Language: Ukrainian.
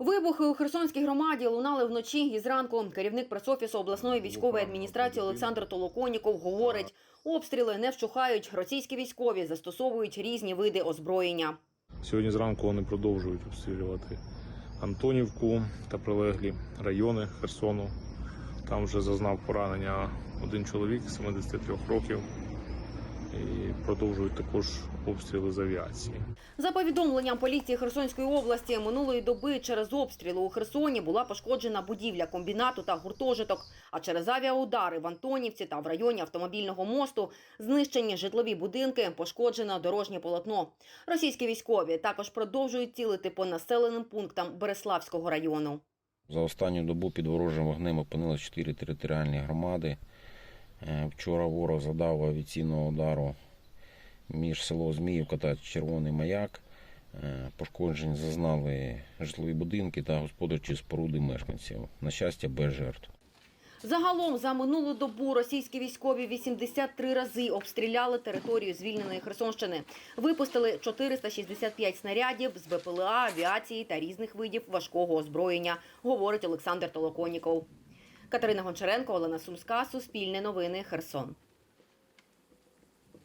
Вибухи у Херсонській громаді лунали вночі і зранку. Керівник пресофісу обласної військової адміністрації Олександр Толоконіков говорить, обстріли не вщухають. Російські військові застосовують різні види озброєння. Сьогодні зранку вони продовжують обстрілювати Антонівку та прилеглі райони Херсону. Там вже зазнав поранення один чоловік 73 років. І продовжують також обстріли з авіації. За повідомленням поліції Херсонської області, минулої доби через обстріли у Херсоні була пошкоджена будівля комбінату та гуртожиток. А через авіаудари в Антонівці та в районі автомобільного мосту знищені житлові будинки, пошкоджено дорожнє полотно. Російські військові також продовжують цілити по населеним пунктам Береславського району. За останню добу під ворожим вогнем опинилось 4 територіальні громади. Е, Вчора ворог задав авіаційного удару між село Зміївка та Червоний Маяк. Е, Пошкоджень зазнали житлові будинки та господарчі споруди мешканців. На щастя, без жертв. Загалом за минулу добу російські військові 83 рази обстріляли територію звільненої Херсонщини. Випустили 465 снарядів з БПЛА, авіації та різних видів важкого озброєння, говорить Олександр Толоконіков. Катерина Гончаренко, Олена Сумська, Суспільне новини, Херсон.